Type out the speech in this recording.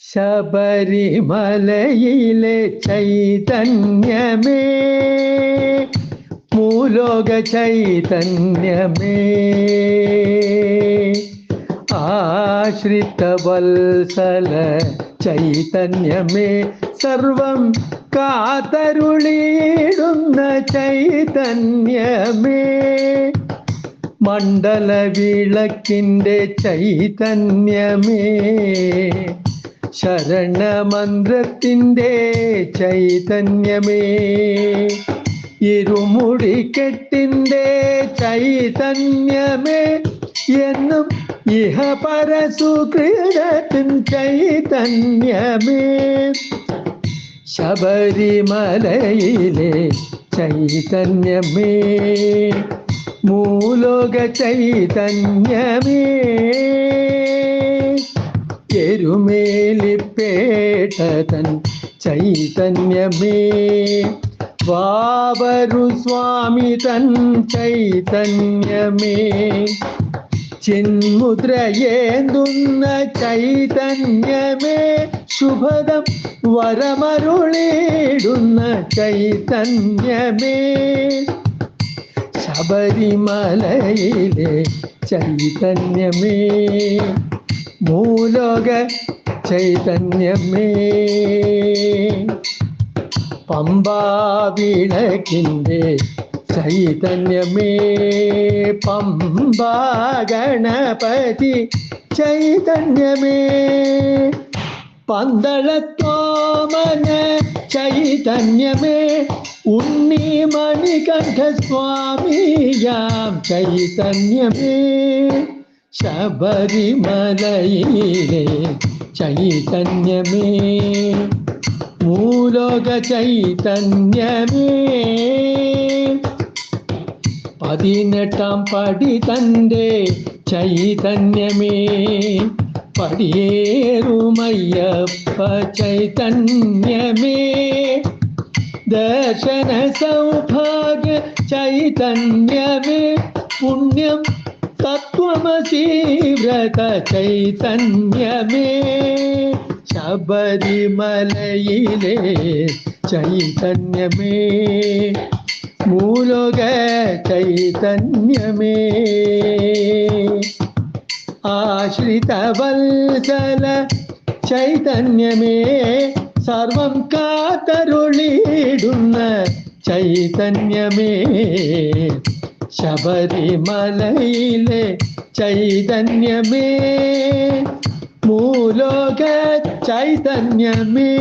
ശബരിമലയിലെ ചൈതന്യമേ മൂലോക ചൈതന്യമേ. ആശ്രിത വത്സല ചൈതന്യമേ സർവം കാതരുളിയിടുന്ന ചൈതന്യമേ. മണ്ഡല വിളക്കിന്റെ ചൈതന്യമേ ശരണമന്ത്രത്തിന്റെ ചൈതന്യമേ. ഇരുമുടിക്കെട്ടിന്റെ ചൈതന്യമേ എന്നും ഇഹ പരസുകൃതത്തിൻ ചൈതന്യമേ. ശബരിമലയിലെ ചൈതന്യമേ മൂലോക ചൈതന്യമേ. എരുമേലിപ്പേട്ടതൻ ചൈതന്യമേ. വാവരു സ്വാമി തൻ ചൈതന്യമേ. ചിന്മുദ്രയേന്തുന്ന ചൈതന്യമേ. ശുഭദം വരമരുളിടുന്ന ചൈതന്യമേ. ശബരിമലയിലെ ചൈതന്യമേ. മൂലോക ചൈതന്യമേ. പമ്പാവിളക്കിന്റെ ചൈതന്യമേ. പമ്പാ ഗണപതി ചൈതന്യമേ. പന്തളത്തോമന ചൈതന്യമേ. ഉണ്ണി മണികണ്ഠ സ്വാമിയാം ചൈതന്യമേ. ശബരിമലയിലെ ചൈതന്യമേ മൂലോക ചൈതന്യമേ. പതിനെട്ടാം പടി തന്റെ ചൈതന്യമേ പടിയേറുമയ്യപ്പ ചൈതന്യമേ. ദർശന സൗഭാഗ്യ ചൈതന്യമേ പുണ്യം തത്വമസി വ്രത ചൈതന്യമേ ശബരിമലയിലെ ചൈതന്യമേ. മൂലോക ചൈതന്യമേ ആശ്രിത വത്സല ചൈതന്യമേ. സർവം കാത്തരുളിയിടുന്ന ചൈതന്യമേ. ശബരിമലയിലെ ചൈതന്യമേ മൂലോക ചൈതന്യമേ.